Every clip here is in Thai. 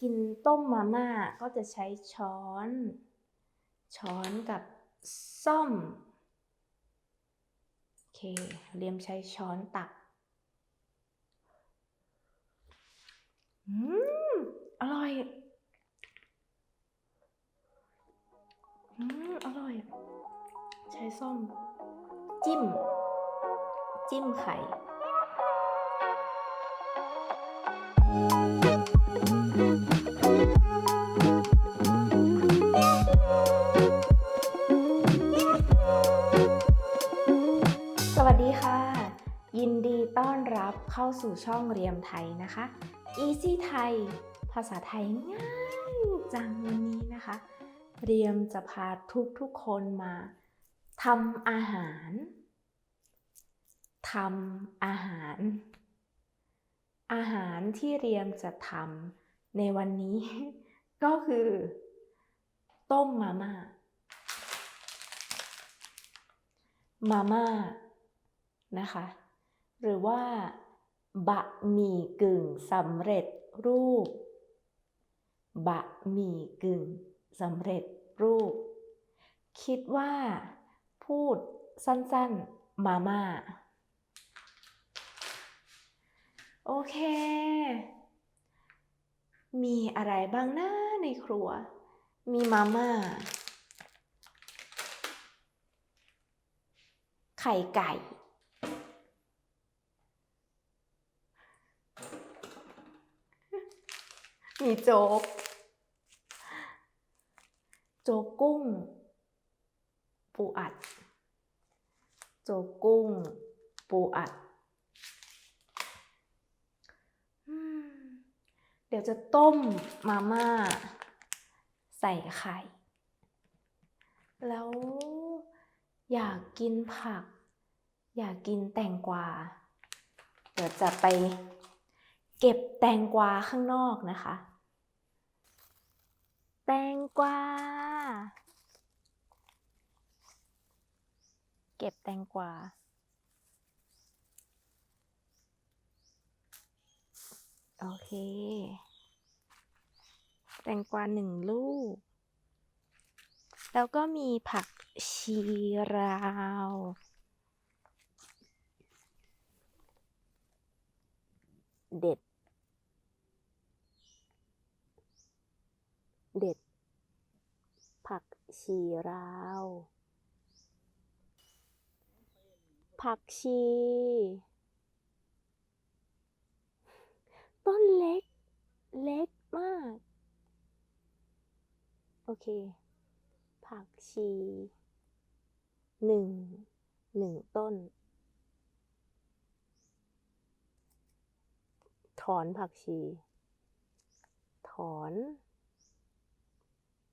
กินต้มมาม่าก็จะใช้ช้อน ช้อนกับซ่อม โอเค เรียมใช้ช้อนตัก อืม อร่อย อืม อร่อย ใช้ส้มจิ้ม จิ้มไข่ ต้อนรับเข้าสู่ช่องเรียมไทยนะคะ Easy ไทย ภาษาไทยง่ายจังวันนี้นะคะ เรียมจะพาทุกทุกคนมาทำอาหารทำอาหาร อาหารที่เรียมจะทำในวันนี้ ก็คือ ต้มมาม่ามาม่านะคะ หรือว่า บะหมี่กึ่งสำเร็จรูป บะหมี่กึ่งสำเร็จรูป คิดว่า พูดสั้นๆ มาม่า โอเค มีอะไรบ้างนะในครัว มีมาม่า ไข่ไก่ มีโจ๊ก โจ๊กกุ้ง ปูอัด โจ๊กกุ้ง ปูอัด เดี๋ยวจะต้มมาม่า ใส่ไข่ แล้วอยากกินผัก อยากกินแตงกวา เดี๋ยวจะไปเก็บแตงกวาข้างนอกนะคะ แตงกวา เก็บแตงกวา โอเค แตงกวาหนึ่งลูก แล้วก็มีผักชีราวเด็ด เด็ด ผักชีราว ผักชี ต้นเล็ก เล็กมาก โอเค ผักชีหนึ่งหนึ่งต้น ถอนผักชี ถอน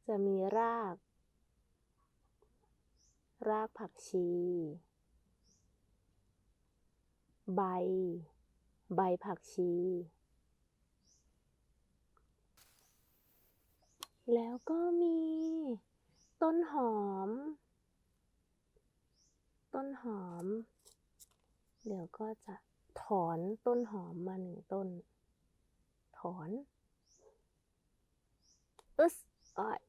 จะมีราก รากผักชี ใบ ใบผักชี แล้วก็มีต้นหอม ต้นหอม เดี๋ยวก็จะถอนต้นหอมมาหนึ่งต้น ถอนอึสอ้อย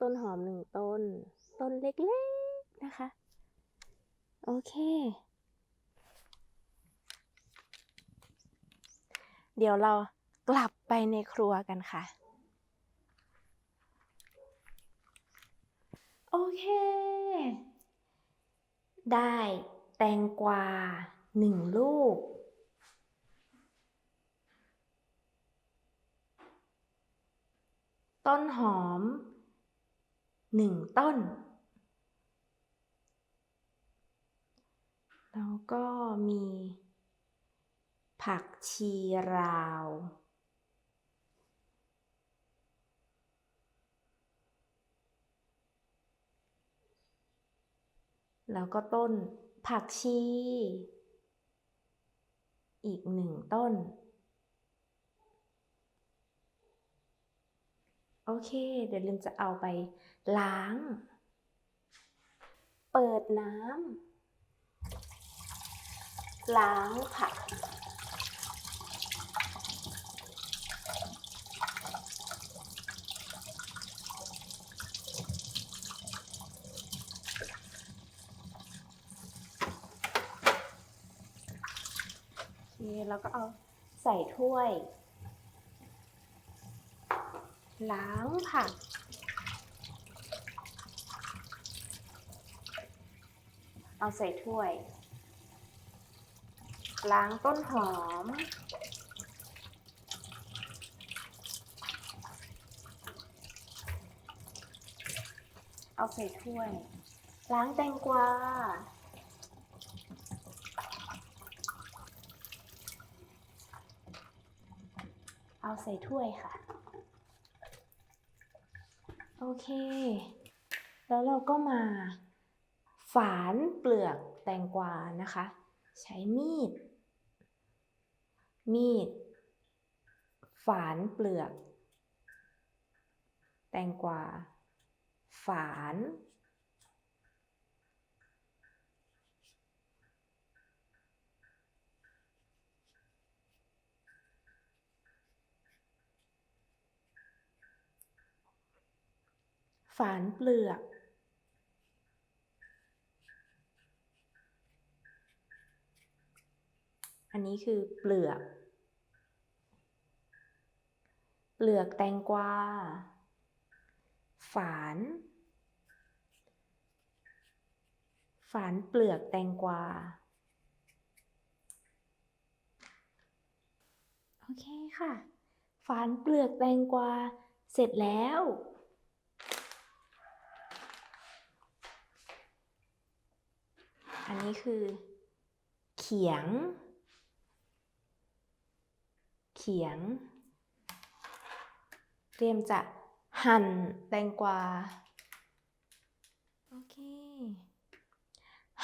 ต้นหอมหนึ่งต้น ต้นเล็กๆนะคะ โอเค เดี๋ยวเรากลับไปในครัวกันค่ะ โอเค ได้แตงกวาหนึ่งลูกต้นหอม หนึ่งต้น แล้วก็มี ผักชีราว แล้วก็ต้นผักชี อีกหนึ่งต้น โอเค เดี๋ยวลิมจะเอาไป ล้าง เปิดน้ำ ล้างผัก แล้วก็เอาใส่ถ้วย ล้างผัก เอาใส่ถ้วย ล้างต้นหอม เอาใส่ถ้วย ล้างแตงกวาเอาใส่ถ้วยค่ะ โอเค แล้วเราก็มาานเปลือกแตงกวานะคะ ใช้มีด มีด ฝานเปลือก แตงกวา ฝาน ฝานเปลือก อันนี้คือเปลือก เปลือกแตงกวา ฝาน ฝานเปลือกแตงกวา โอเคค่ะ ฝานเปลือกแตงกวา เสร็จแล้วอันนี้คือ เขียง ขียง เตรียมจะหั่นแตงกวา โอเค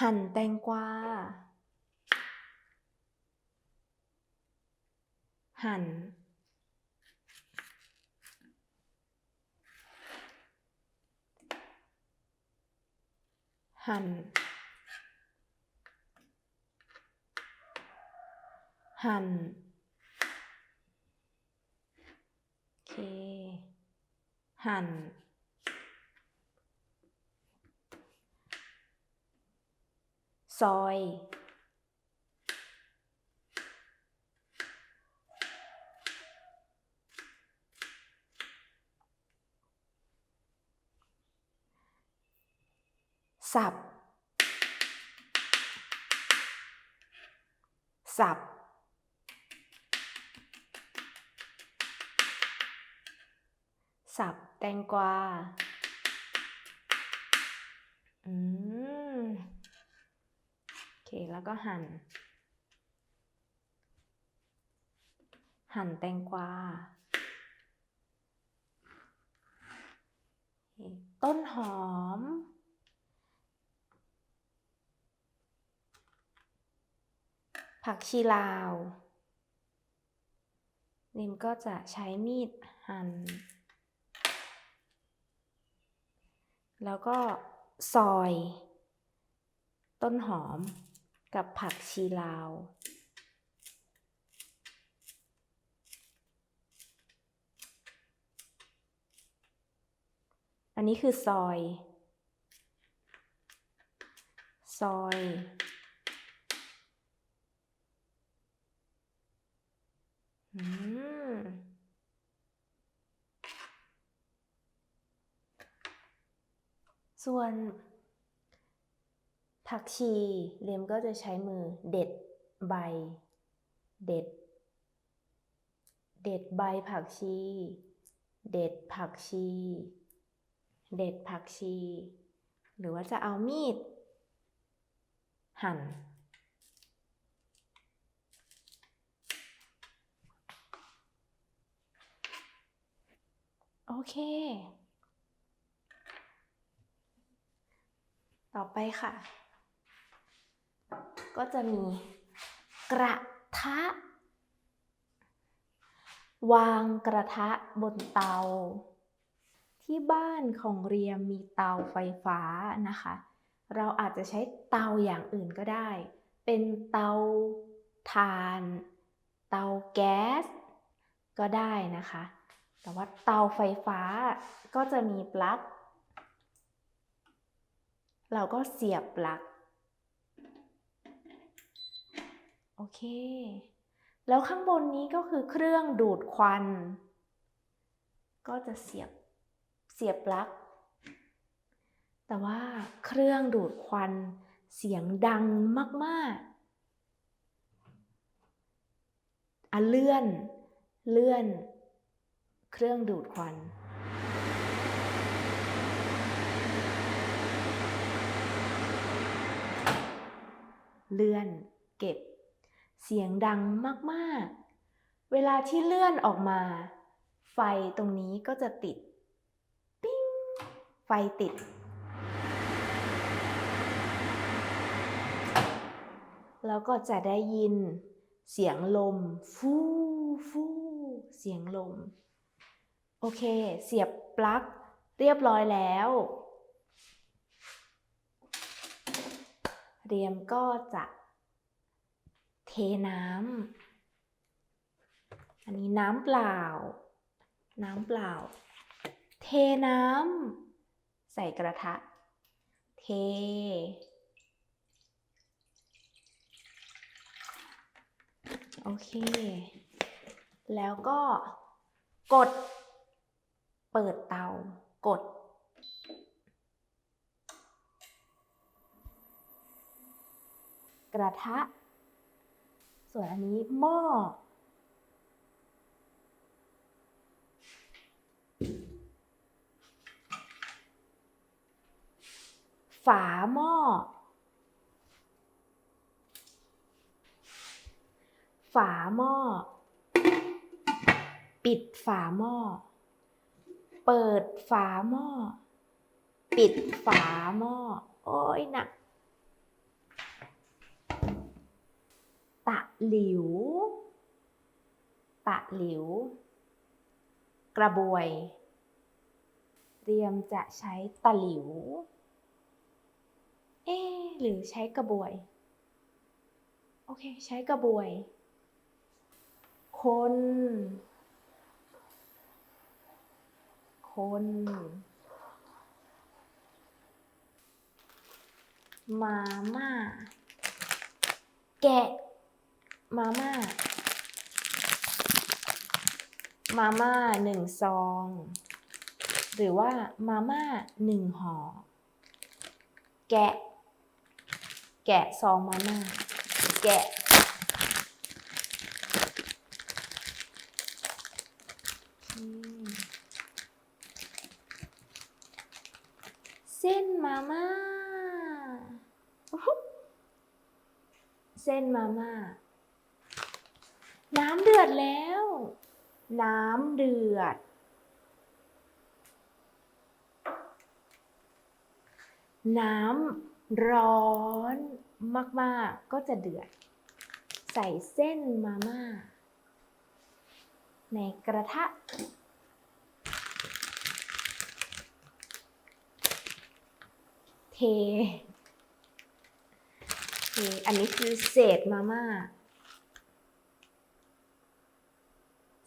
หั่นแตงกวา หั่น หั่น หั่น โอ เค หั่น ซอย สับ สับ สับแตงกวา อืม โอเค แล้วก็หั่น หั่นแตงกวา ต้นหอม ผักชีลาว นิมก็จะใช้มีดหั่น แล้วก็ซอย ต้นหอมกับผักชีลาว อันนี้คือซอย ซอยอืม ส่วนผักชีเลียมก็จะใช้มือเด็ดใบ เด็ด เด็ดใบผักชี เด็ดผักชี เด็ดผักชี หรือว่าจะเอามีด หั่น โอเค ต่อไปค่ะ ก็จะมีกระทะ วางกระทะบนเตา ที่บ้านของเรียมมีเตาไฟฟ้านะคะ เราอาจจะใช้เตาอย่างอื่นก็ได้ เป็นเตาถ่าน เตาแก๊ส ก็ได้นะคะ แต่ว่าเตาไฟฟ้าก็จะมีปลั๊ก เราก็เสียบปลั๊กโอเค แล้วข้างบนนี้ก็คือเครื่องดูดควัน ก็จะเสียบเสียบปลั๊กแต่ว่าเครื่องดูดควันเสียงดังมากๆอะเลื่อน เลื่อน เครื่องดูดควัน เลื่อนเก็บ เสียงดังมากๆ เวลาที่เลื่อนออกมา ไฟตรงนี้ก็จะติด ปิ้ง ไฟติด แล้วก็จะได้ยิน เสียงลม ฟูฟูเสียงลม โอเค เสียบปลั๊กเรียบร้อยแล้ว เรียมก็จะเทน้ำ อันนี้น้ำเปล่า น้ำเปล่า เทน้ำใส่กระทะ เท โอเค แล้วก็กด เปิดเตา กด กระทะ ส่วนอันนี้หม้อ ฝาหม้อ ฝาหม้อ ปิดฝาหม้อ เปิดฝาหม้อ ปิดฝาหม้อ โอ้ยหนัก ตะ หลิว ตะหลิว กระบวย เตรียมจะใช้ตะหลิว เอ๊หรือใช้กระบวย โอเค ใช้กระบวย คน คน มาม่าแกะ มาม่า มาม่าหนึ่งซอง หรือว่ามาม่าหนึ่งห่อ แกะ แกะซองมาม่า แกะ เส้นมาม่า เส้นมาม่า น้ำเดือดแล้ว น้ำเดือด น้ำร้อนมากๆ ก็จะเดือด ใส่เส้นมาม่า ในกระทะ เทเทอันนี้คือเศษมาม่า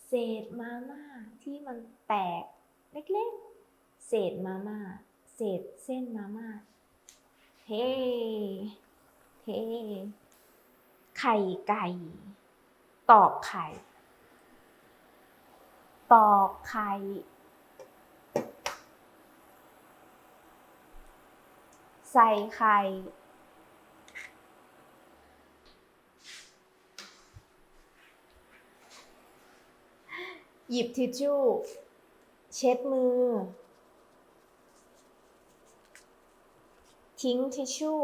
เศษมาม่าที่มันแตกเล็กๆ เศษมาม่า เศษเส้นมาม่าเทเทไข่ไก่ ตอกไข่ ตอกไข่ใส่ไข่ หยิบทิชชู่ เช็ดมือ ทิ้งทิชชู่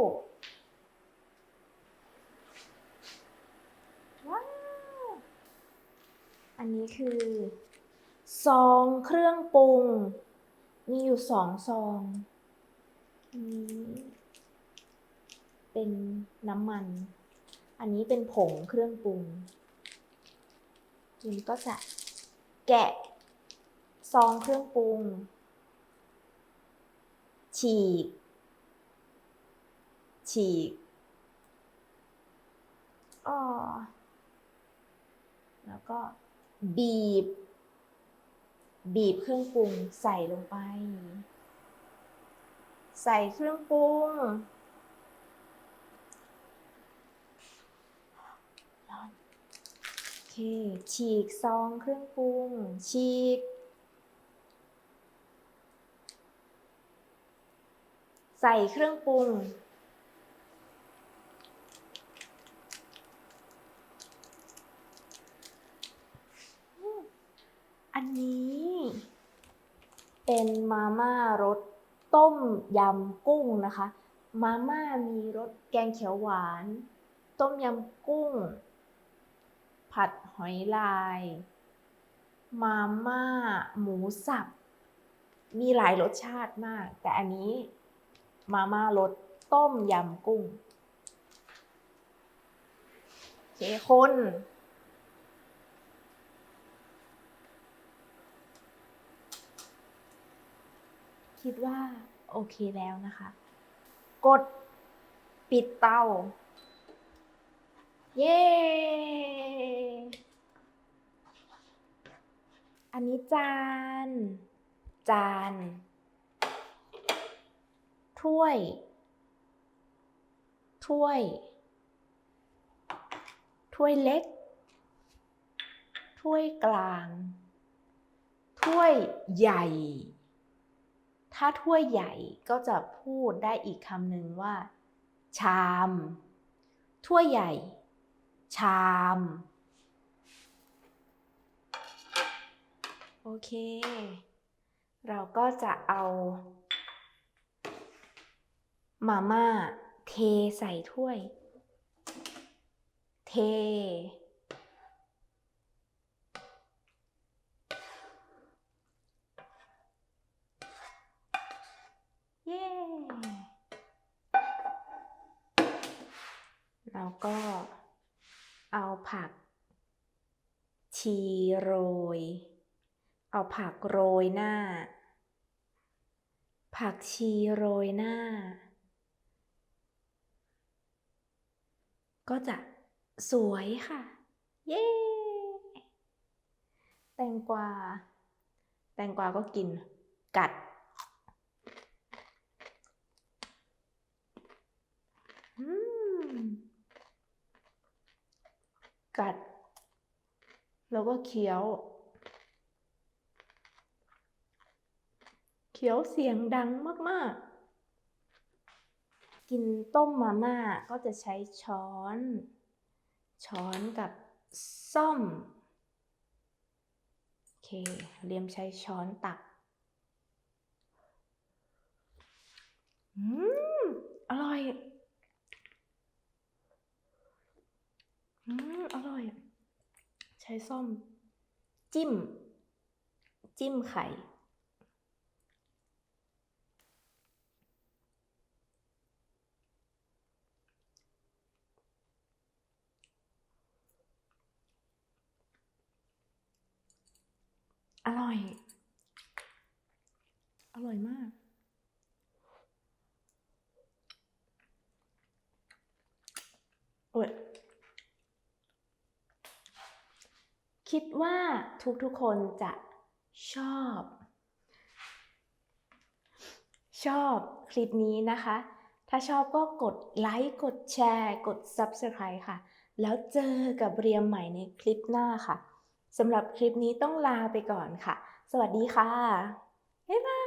ว้าวอันนี้คือซองเครื่องปรุง มีอยู่สองซองอันนี้เป็นน้ำมัน อันนี้เป็นผงเครื่องปรุงจิมก็จะ แกะ ซองเครื่องปรุง ฉีก ฉีกออแล้วก็บีบ บีบเครื่องปรุงใส่ลงไป ใส่เครื่องปรุงร้อนโอ เคเค ฉีกซองเครื่องปรุง ฉีก ใส่เครื่องปรุง อันนี้ เป็นมาม่ารสต้มยำกุ้งนะคะ มาม่ามีรสแกงเขียวหวาน ต้มยำกุ้ง ผัดหอยลาย มาม่า หมูสับ มีหลายรสชาติมาก แต่อันนี้มาม่ารสต้มยำกุ้งเคคนคิดว่าโอเคแล้วนะคะ กดปิดเตา เย้ อันนี้จาน จาน ถ้วย ถ้วย ถ้วยเล็ก ถ้วยกลาง ถ้วยใหญ่ ถ้าถ้วยใหญ่ก็จะพูดได้อีกคำหนึ่งว่า ชาม ถ้วยใหญ่ ชาม โอเค เราก็จะเอา มาม่าเทใส่ถ้วย เท เย้ แล้วก็ เอาผัก ชีโรย เอาผักโรยหน้า ผักชีโรยหน้า ก็จะสวยค่ะ เย้ แตงกวา แตงกวาก็กิน กัดอืม กัด แล้วก็เคี้ยว เคี้ยวเสียงดังมาก ๆ กินต้มมาม่าก็จะใช้ช้อน ช้อนกับซ่อม โอเค เรียมใช้ช้อนตัก อืม อร่อย อืมอร่อย ใช้ส้อม จิ้ม จิ้มไข่ อร่อย อร่อยมาก โอ้ย คิดว่าทุกๆคนจะชอบ ชอบคลิปนี้นะคะ ถ้าชอบก็กดไลค์กดแชร์ กด Subscribe ค่ะ แล้วเจอกับเรียมใหม่ในคลิปหน้าค่ะสำหรับคลิปนี้ต้องลาไปก่อนค่ะ สวัสดีค่ะ บ๊ายบาย